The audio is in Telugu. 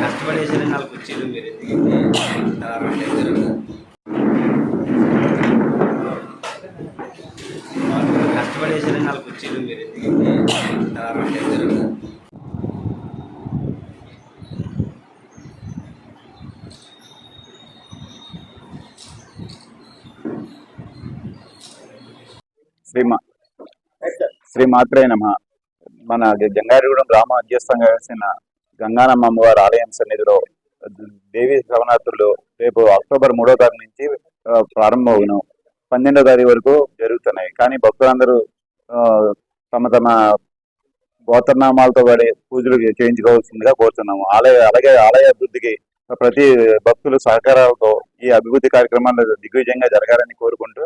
కష్టపడేసరి నాలుగు కుర్చీలు మీరు తారా తర్వాత జరుగుతుంది నాలుగు కుర్చీలు మీరు శ్రీమా శ్రీ మాత్రే నమ. మన గంగారిగూడెం గ్రామ అధ్యస్థంగా వేసిన గంగానమ్మ అమ్మవారి ఆలయం సన్నిధిలో దేవి నవరాత్రులు రేపు అక్టోబర్ మూడో తారీఖు నుంచి ప్రారంభమవును పన్నెండో తారీఖు వరకు జరుగుతున్నాయి. కానీ భక్తులందరూ తమ తమ గోత్రనామాలతో పడే పూజలు చేయించుకోవాల్సిందిగా కోరుతున్నాము. ఆలయ అలాగే ఆలయ అభివృద్ధికి ప్రతి భక్తుల సహకారాలతో ఈ అభివృద్ధి కార్యక్రమాలు దిగ్విజయంగా జరగాలని కోరుకుంటూ